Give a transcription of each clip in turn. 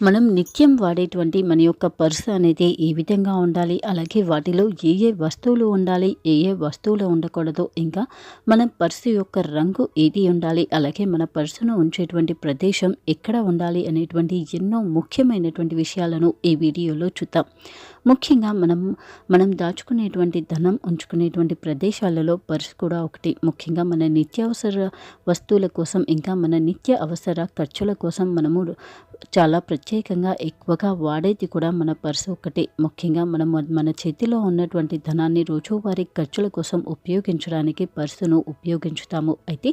మనం నిత్యం వాడేటువంటి మన యొక్క పర్స్ అనేది ఏ విధంగా ఉండాలి? అలాగే వాటిలో ఏ ఏ వస్తువులు ఉండాలి? ఏ ఏ వస్తువులు ఉండకూడదు? ఇంకా మన పర్సు యొక్క రంగు ఏది ఉండాలి? అలాగే మన పర్సును ఉంచేటువంటి ప్రదేశం ఎక్కడ ఉండాలి? అనేటువంటి ఎన్నో ముఖ్యమైనటువంటి విషయాలను ఈ వీడియోలో చూద్దాం. ముఖ్యంగా మనం మనం దాచుకునేటువంటి ధనం ఉంచుకునేటువంటి ప్రదేశాలలో పర్స్ కూడా ఒకటి. ముఖ్యంగా మన నిత్యావసర వస్తువుల కోసం ఇంకా మన నిత్య అవసర ఖర్చుల కోసం మనము చాలా ప్రత్యేకంగా ఎక్కువగా వాడేది కూడా మన పర్సు ఒకటి. ముఖ్యంగా మనం మన చేతిలో ఉన్నటువంటి ధనాన్ని రోజువారీ ఖర్చుల కోసం ఉపయోగించడానికి పర్సును ఉపయోగించుతాము. అయితే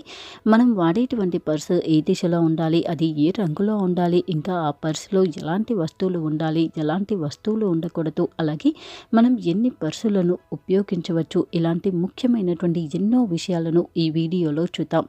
మనం వాడేటువంటి పర్సు ఏ దిశలో ఉండాలి అది ఏ రంగులో ఉండాలి ఇంకా ఆ పర్సులో ఎలాంటి వస్తువులు ఉండాలి ఎలాంటి వస్తువులు ఉండకూడదు అలాగే మనం ఎన్ని పర్సులను ఉపయోగించవచ్చు ఇలాంటి ముఖ్యమైనటువంటి ఎన్నో విషయాలను ఈ వీడియోలో చూద్దాం.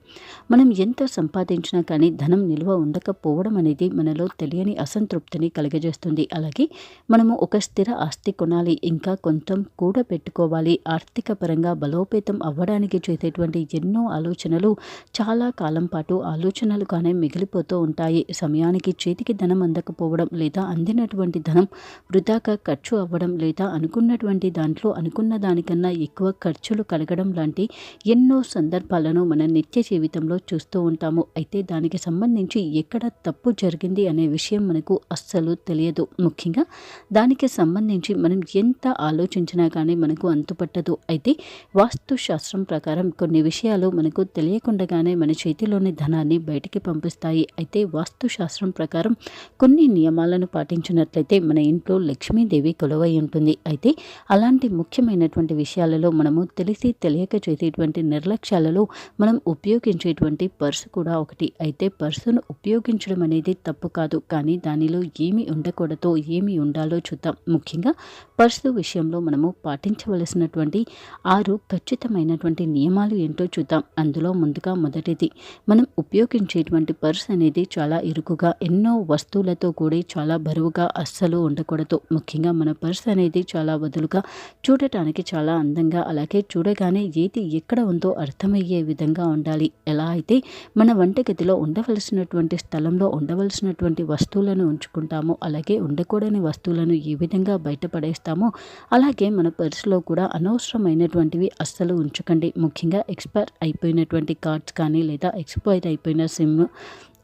మనం ఎంత సంపాదించినా కానీ ధనం నిల్వ ఉండకపోవడం అనేది మనలో తెలియని అసంతృప్తిని కలిగజేస్తుంది. అలాగే మనము ఒక స్థిర ఆస్తి కొనాలి ఇంకా కొంచెం కూడా పెట్టుకోవాలి. ఆర్థిక పరంగా బలోపేతం అవ్వడానికి చేసేటువంటి ఎన్నో ఆలోచనలు చాలా కాలం పాటు ఆలోచనలుగానే మిగిలిపోతూ ఉంటాయి. సమయానికి చేతికి ధనం అందకపోవడం లేదా అందినటువంటి ధనం వృధాగా ఖర్చు అవ్వడం లేదా అనుకున్నటువంటి దాంట్లో అనుకున్న దానికన్నా ఎక్కువ ఖర్చులు కలగడం లాంటి ఎన్నో సందర్భాలను మన నిత్య జీవితంలో చూస్తూ ఉంటాము. అయితే దానికి సంబంధించి ఎక్కడ తప్పు జరిగింది అని విషయం మనకు అస్సలు తెలియదు. ముఖ్యంగా దానికి సంబంధించి మనం ఎంత ఆలోచించినా కానీ మనకు అంతుపట్టదు. అయితే వాస్తు శాస్త్రం ప్రకారం కొన్ని విషయాలు మనకు తెలియకుండానే మన చేతిలోని ధనాన్ని బయటికి పంపిస్తాయి. అయితే వాస్తుశాస్త్రం ప్రకారం కొన్ని నియమాలను పాటించినట్లయితే మన ఇంట్లో లక్ష్మీదేవి కొలువై ఉంటుంది. అయితే అలాంటి ముఖ్యమైనటువంటి విషయాలలో మనము తెలిసి తెలియక చేసేటువంటి నిర్లక్ష్యాలలో మనం ఉపయోగించేటువంటి పర్సు కూడా ఒకటి. అయితే పర్సును ఉపయోగించడం అనేది తప్పు కాదు. కానీ దానిలో ఏమి ఉండకూడదో ఏమి ఉండాలో చూద్దాం. ముఖ్యంగా పర్సు విషయంలో మనము పాటించవలసినటువంటి ఆరు ఖచ్చితమైనటువంటి నియమాలు ఏంటో చూద్దాం. అందులో ముందుగా మొదటిది మనం ఉపయోగించేటువంటి పర్స్ అనేది చాలా ఇరుకుగా ఎన్నో వస్తువులతో కూడి చాలా బరువుగా అస్సలు ఉండకూడదు. ముఖ్యంగా మన పర్స్ అనేది చాలా వదులుగా చూడటానికి చాలా అందంగా అలాగే చూడగానే ఏది ఎక్కడ ఉందో అర్థమయ్యే విధంగా ఉండాలి. ఎలా అయితే మన వంటగదిలో ఉండవలసినటువంటి స్థలంలో ఉండవలసినటువంటి వస్తువులను ఉంచుకుంటామో అలాగే ఉండకూడని వస్తువులను ఏ విధంగా బయటపడేస్తామో అలాగే మన పర్సులో కూడా అనవసరమైనటువంటివి అస్సలు ఉంచకండి. ముఖ్యంగా ఎక్స్పైర్ అయిపోయినటువంటి కార్డ్స్ కానీ లేదా ఎక్స్పైర్ అయిపోయిన సిమ్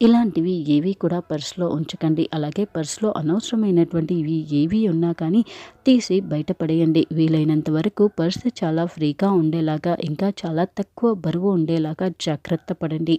ఇలాంటివి ఏవి కూడా పర్సులో ఉంచకండి. అలాగే పర్సులో అనవసరమైనటువంటివి ఏవి ఉన్నా కానీ తీసి బయటపడేయండి. వీలైనంత వరకు పర్సు చాలా ఫ్రీగా ఉండేలాగా ఇంకా చాలా తక్కువ బరువు ఉండేలాగా జాగ్రత్త పడండి.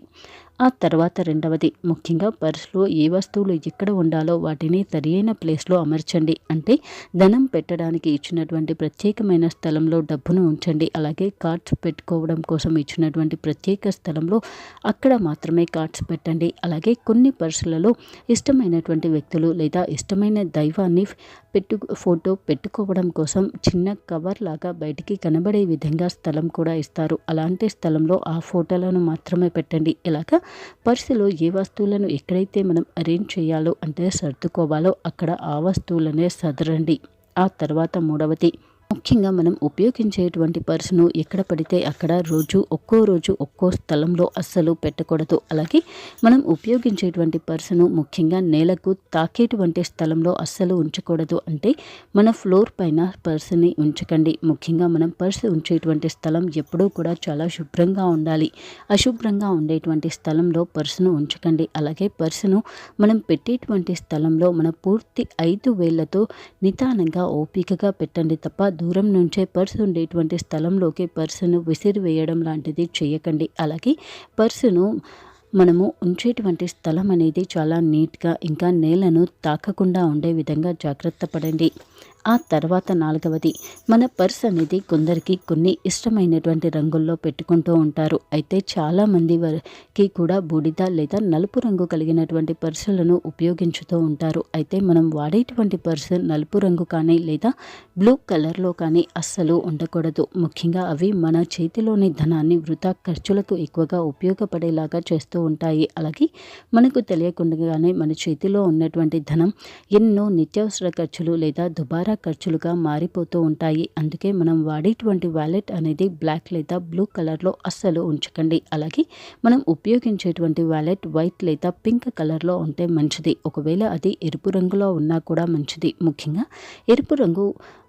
ఆ తర్వాత రెండవది ముఖ్యంగా పర్సులో ఏ వస్తువులు ఎక్కడ ఉండాలో వాటిని సరియైన ప్లేస్లో అమర్చండి. అంటే ధనం పెట్టడానికి ఇచ్చినటువంటి ప్రత్యేకమైన స్థలంలో డబ్బును ఉంచండి. అలాగే కార్డ్స్ పెట్టుకోవడం కోసం ఇచ్చినటువంటి ప్రత్యేక స్థలంలో అక్కడ మాత్రమే కార్డ్స్ పెట్టండి. అలాగే కొన్ని పర్సులలో ఇష్టమైనటువంటి వ్యక్తులు లేదా ఇష్టమైన దైవాన్ని పెట్టు ఫోటో పెట్టుకోవడం కోసం చిన్న కవర్ లాగా బయటికి కనబడే విధంగా స్థలం కూడా ఇస్తారు. అలాంటి స్థలంలో ఆ ఫోటోలను మాత్రమే పెట్టండి. ఇలాగా పర్సులో ఏ వస్తువులను ఎక్కడైతే మనం అరేంజ్ చేయాలో అంటే సర్దుకోవాలో అక్కడ ఆ వస్తువులనే సదరండి. ఆ తర్వాత మూడవది ముఖ్యంగా మనం ఉపయోగించేటువంటి పర్సును ఎక్కడ పడితే అక్కడ రోజు ఒక్కో రోజు ఒక్కో స్థలంలో అస్సలు పెట్టకూడదు. అలాగే మనం ఉపయోగించేటువంటి పర్సును ముఖ్యంగా నేలకు తాకేటువంటి స్థలంలో అస్సలు ఉంచకూడదు. అంటే మన ఫ్లోర్ పైన పర్సుని ఉంచకండి. ముఖ్యంగా మనం పర్సు ఉంచేటువంటి స్థలం ఎప్పుడూ కూడా చాలా శుభ్రంగా ఉండాలి. అశుభ్రంగా ఉండేటువంటి స్థలంలో పర్సును ఉంచకండి. అలాగే పర్సును మనం పెట్టేటువంటి స్థలంలో మన పూర్తి ఐదు వేళ్ళతో నిదానంగా ఓపికగా పెట్టండి తప్ప దూరం నుంచే పర్స్ ఉండేటువంటి స్థలంలోకి పర్సును విసిరివేయడం లాంటిది చేయకండి. అలాగే పర్సును మనము ఉంచేటువంటి స్థలం అనేది చాలా నీట్గా ఇంకా నేలను తాకకుండా ఉండే విధంగా జాగ్రత్త పడండి. ఆ తర్వాత నాలుగవది. మన పర్స్ అనేది కొందరికి కొన్ని ఇష్టమైనటువంటి రంగుల్లో పెట్టుకుంటూ ఉంటారు. అయితే చాలామంది వారికి కూడా బూడిద లేదా నలుపు రంగు కలిగినటువంటి పర్సులను ఉపయోగించుతూ ఉంటారు. అయితే మనం వాడేటువంటి పర్సు నలుపు రంగు కానీ లేదా బ్లూ కలర్లో కానీ అస్సలు ఉండకూడదు. ముఖ్యంగా అవి మన చేతిలోని ధనాన్ని వృధా ఖర్చులకు ఎక్కువగా ఉపయోగపడేలాగా చేస్తూ ఉంటాయి. అలాగే మనకు తెలియకుండానే మన చేతిలో ఉన్నటువంటి ధనం ఎన్నో నిత్యావసర ఖర్చులు లేదా దుబారా ఖర్చులుగా మారిపోతూ ఉంటాయి. అందుకే మనం వాడేటువంటి వ్యాలెట్ అనేది బ్లాక్ లేదా బ్లూ కలర్లో అస్సలు ఉంచకండి. అలాగే మనం ఉపయోగించేటువంటి వ్యాలెట్ వైట్ లేదా పింక్ కలర్లో ఉంటే మంచిది. ఒకవేళ అది ఎరుపు రంగులో ఉన్నా కూడా మంచిది. ముఖ్యంగా ఎరుపు రంగు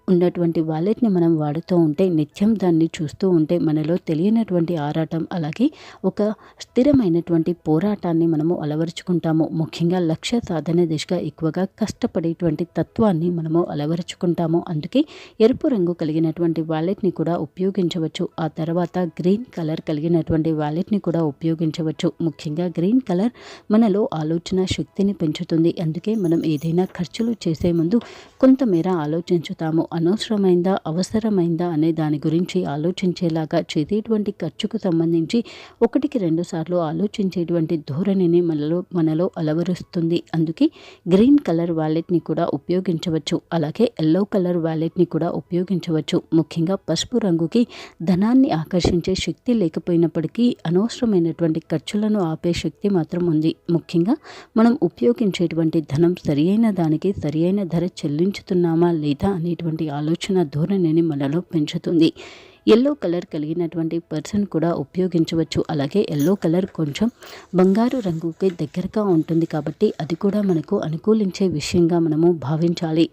ఉన్నటువంటి వాలెట్ని మనం వాడుతూ ఉంటే నిత్యం దాన్ని చూస్తూ ఉంటే మనలో తెలియనటువంటి ఆరాటం అలాగే ఒక స్థిరమైనటువంటి పోరాటాన్ని మనము అలవరుచుకుంటాము. ముఖ్యంగా లక్ష్య సాధన దిశగా ఎక్కువగా కష్టపడేటువంటి తత్వాన్ని మనము అలవరుచుకుంటాము. అందుకే ఎరుపు రంగు కలిగినటువంటి వాలెట్ని కూడా ఉపయోగించవచ్చు. ఆ తర్వాత గ్రీన్ కలర్ కలిగినటువంటి వాలెట్ని కూడా ఉపయోగించవచ్చు. ముఖ్యంగా గ్రీన్ కలర్ మనలో ఆలోచన శక్తిని పెంచుతుంది. అందుకే మనం ఏదైనా ఖర్చులు చేసే ముందు కొంతమేర ఆలోచించుతాము. అనవసరమైందా అవసరమైందా అనే దాని గురించి ఆలోచించేలాగా చేసేటువంటి ఖర్చుకు సంబంధించి ఒకటికి రెండు సార్లు ఆలోచించేటువంటి ధోరణిని మనలో మనలో అలవరుస్తుంది. అందుకే గ్రీన్ కలర్ వ్యాలెట్ని కూడా ఉపయోగించవచ్చు. అలాగే ఎల్లో కలర్ వ్యాలెట్ని కూడా ఉపయోగించవచ్చు. ముఖ్యంగా పసుపు రంగుకి ధనాన్ని ఆకర్షించే శక్తి లేకపోయినప్పటికీ అనవసరమైనటువంటి ఖర్చులను ఆపే శక్తి మాత్రం ఉంది. ముఖ్యంగా మనం ఉపయోగించేటువంటి ధనం సరి దానికి సరి ధర చెల్లించుతున్నామా లేదా అనేటువంటి ఆలోచన ధోరణిని మనలో పెంచుతుంది. ఎల్లో కలర్ కలిగినటువంటి పర్సన్ కూడా ఉపయోగించవచ్చు. అలాగే ఎల్లో కలర్ కొంచెం బంగారు రంగుకి దగ్గరగా ఉంటుంది కాబట్టి అది కూడా మనకు అనుకూలించే విషయంగా మనము భావించాలి.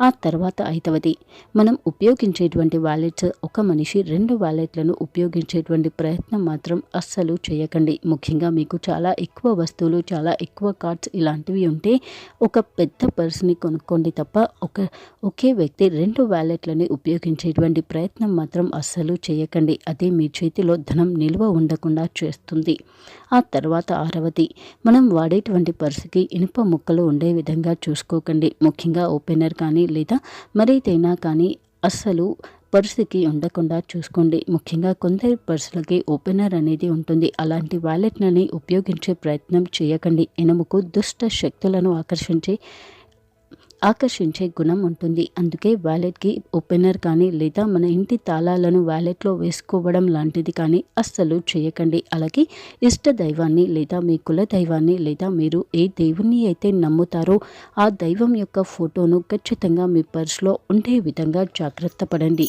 ఆ తర్వాత ఐదవది మనం ఉపయోగించేటువంటి వ్యాలెట్స్ ఒక మనిషి రెండు వ్యాలెట్లను ఉపయోగించేటువంటి ప్రయత్నం మాత్రం అస్సలు చేయకండి. ముఖ్యంగా మీకు చాలా ఎక్కువ వస్తువులు చాలా ఎక్కువ కార్డ్స్ ఇలాంటివి ఉంటే ఒక పెద్ద పర్స్ని కొనుక్కోండి తప్ప ఒక ఒకే వ్యక్తి రెండు వ్యాలెట్లని ఉపయోగించేటువంటి ప్రయత్నం మాత్రం అస్సలు చేయకండి. అది మీ చేతిలో ధనం నిల్వ ఉండకుండా చేస్తుంది. ఆ తర్వాత ఆరవది. మనం వాడేటువంటి పర్సుకి ఇనుప ముక్కలు ఉండే విధంగా చూసుకోకండి. ముఖ్యంగా ఓపెనర్ కానీ లేదా మరేదైనా కానీ అస్సలు పర్సుకి ఉండకుండా చూసుకోండి. ముఖ్యంగా కొందరి పర్సులకి ఓపెనర్ అనేది ఉంటుంది. అలాంటి వ్యాలెట్లని ఉపయోగించే ప్రయత్నం చేయకండి. ఇనుముకు దుష్ట శక్తులను ఆకర్షించే ఆకర్షించే గుణం ఉంటుంది. అందుకే వ్యాలెట్కి ఓపెనర్ కానీ లేదా మన ఇంటి తాళాలను వ్యాలెట్లో వేసుకోవడం లాంటిది కానీ అస్సలు చేయకండి. అలాగే ఇష్ట దైవాన్ని లేదా మీ కుల దైవాన్ని లేదా మీరు ఏ దేవుణ్ణి అయితే నమ్ముతారో ఆ దైవం యొక్క ఫోటోను ఖచ్చితంగా మీ పర్స్లో ఉండే విధంగా జాగ్రత్త పడండి.